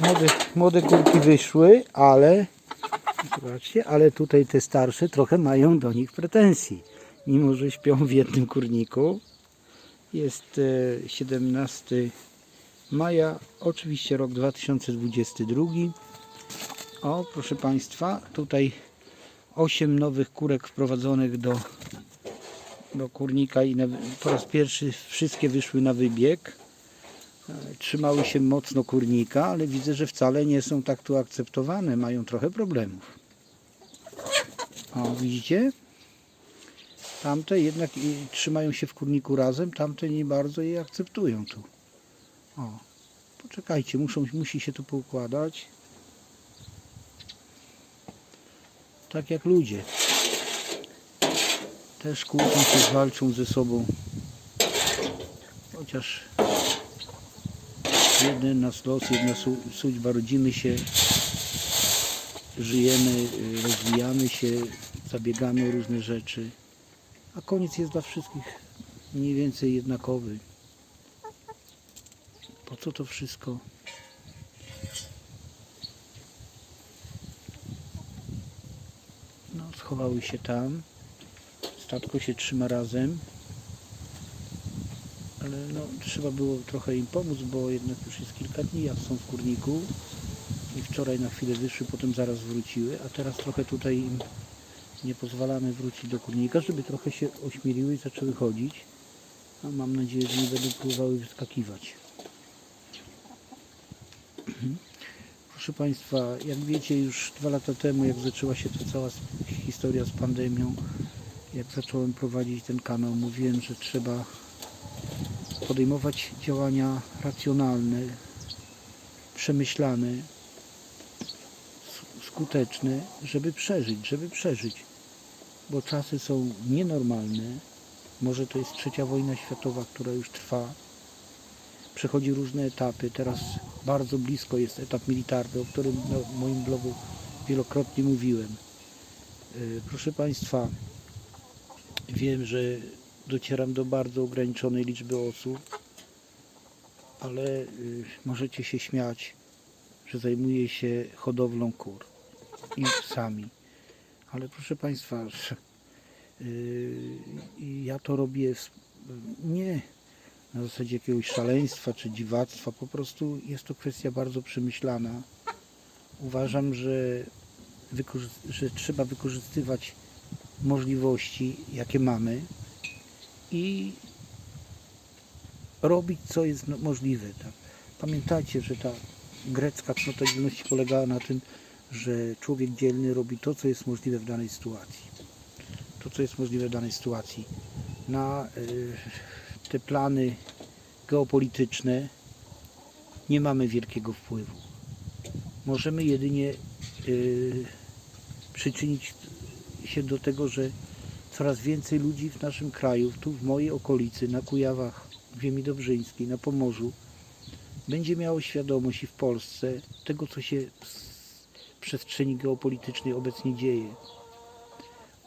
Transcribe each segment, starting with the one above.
Młode, młode kurki wyszły, ale zobaczcie, ale tutaj te starsze trochę mają do nich pretensji. Mimo, że śpią w jednym kurniku. Jest e, 17 maja, oczywiście rok 2022. O, proszę Państwa, tutaj 8 nowych kurek wprowadzonych do, do kurnika i na, po raz pierwszy wszystkie wyszły na wybieg. Trzymały się mocno kurnika, ale widzę, że wcale nie są tak tu akceptowane. Mają trochę problemów. O, widzicie? Tamte jednak trzymają się w kurniku razem, tamte nie bardzo je akceptują tu. O, poczekajcie, muszą, musi się to poukładać. Tak jak ludzie. Też kłócą się, walczą ze sobą. Chociaż jeden nas los, jedna su- służba, rodzimy się, żyjemy, y, rozwijamy się, zabiegamy o różne rzeczy. A koniec jest dla wszystkich mniej więcej jednakowy. Po co to wszystko? No, schowały się tam. Statko się trzyma razem. Ale no, trzeba było trochę im pomóc, bo jednak już jest kilka dni, jak są w kurniku. I wczoraj na chwilę wyszły, potem zaraz wróciły, a teraz trochę tutaj im nie pozwalamy wrócić do kurnika, żeby trochę się ośmieliły i zaczęły chodzić. A mam nadzieję, że nie będą próbowały wyskakiwać. Proszę Państwa, jak wiecie, już dwa lata temu, jak zaczęła się ta cała historia z pandemią, jak zacząłem prowadzić ten kanał, mówiłem, że trzeba podejmować działania racjonalne, przemyślane, skuteczne, żeby przeżyć, żeby przeżyć. Bo czasy są nienormalne. Może to jest trzecia wojna światowa, która już trwa. Przechodzi różne etapy. Teraz bardzo blisko jest etap militarny, o którym na moim blogu wielokrotnie mówiłem. Yy, Proszę Państwa, wiem, że docieram do bardzo ograniczonej liczby osób, ale yy, możecie się śmiać, że zajmuję się hodowlą kur i psami. Ale proszę Państwa, yy, ja to robię nie na zasadzie jakiegoś szaleństwa czy dziwactwa, po prostu jest to kwestia bardzo przemyślana. Uważam, że, że trzeba wykorzystywać możliwości, jakie mamy i robić, co jest możliwe. Tak? Pamiętajcie, że ta grecka cnota dzielności polegała na tym, że człowiek dzielny robi to, co jest możliwe w danej sytuacji. To, co jest możliwe w danej sytuacji. Na y, te plany geopolityczne nie mamy wielkiego wpływu. Możemy jedynie y, przyczynić się do tego, że coraz więcej ludzi w naszym kraju, tu w mojej okolicy, na Kujawach, w ziemi dobrzyńskiej, na Pomorzu, będzie miało świadomość i w Polsce tego, co się w przestrzeni geopolitycznej obecnie dzieje.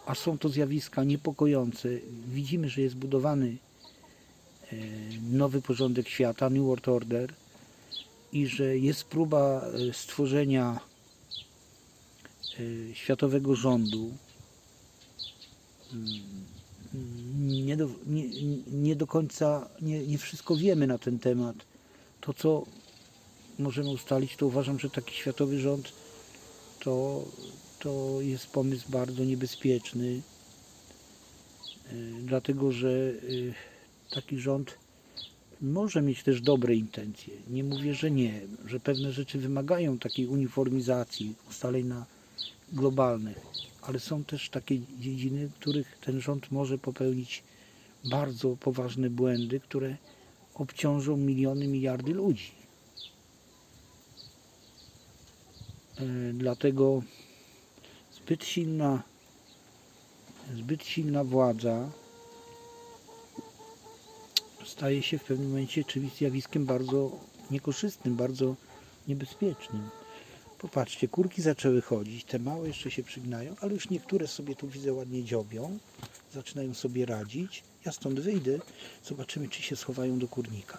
A są to zjawiska niepokojące. Widzimy, że jest budowany e, nowy porządek świata, New World Order i że jest próba e, stworzenia e, światowego rządu. Nie do, nie, nie do końca, nie, nie wszystko wiemy na ten temat. To, co możemy ustalić, to uważam, że taki światowy rząd to, to jest pomysł bardzo niebezpieczny, y, dlatego że y, taki rząd może mieć też dobre intencje. Nie mówię, że nie, że pewne rzeczy wymagają takiej uniformizacji, ustaleń na globalnych, ale są też takie dziedziny, w których ten rząd może popełnić bardzo poważne błędy, które obciążą miliony, miliardy ludzi. E, Dlatego zbyt silna, zbyt silna władza staje się w pewnym momencie czymś zjawiskiem bardzo niekorzystnym, bardzo niebezpiecznym. Popatrzcie, kurki zaczęły chodzić, te małe jeszcze się przygnają, ale już niektóre sobie tu widzę ładnie dziobią, zaczynają sobie radzić. Ja stąd wyjdę, zobaczymy czy się schowają do kurnika.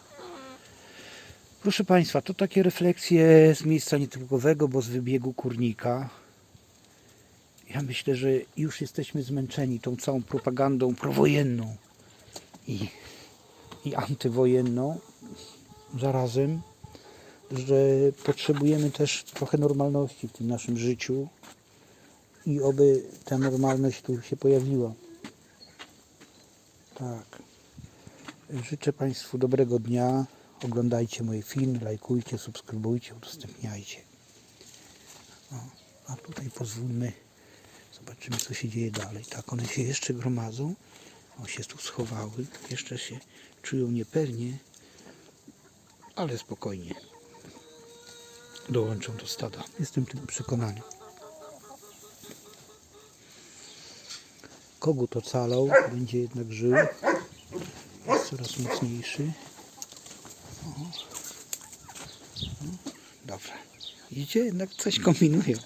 Proszę Państwa, to takie refleksje z miejsca nietypowego, bo z wybiegu kurnika. Ja myślę, że już jesteśmy zmęczeni tą całą propagandą prowojenną i, i antywojenną zarazem, że potrzebujemy też trochę normalności w tym naszym życiu i oby ta normalność tu się pojawiła. Tak. Życzę Państwu dobrego dnia. Oglądajcie moje filmy, lajkujcie, subskrybujcie, udostępniajcie. O, a tutaj pozwólmy, zobaczymy co się dzieje dalej. Tak, one się jeszcze gromadzą. O, się tu schowały. Jeszcze się czują niepewnie, ale spokojnie. Dołączą do stada. Jestem tym przekonany. Kogut ocalał, będzie jednak żył. Jest coraz mocniejszy. O. O, Dobra. Widzicie, jednak coś kombinują.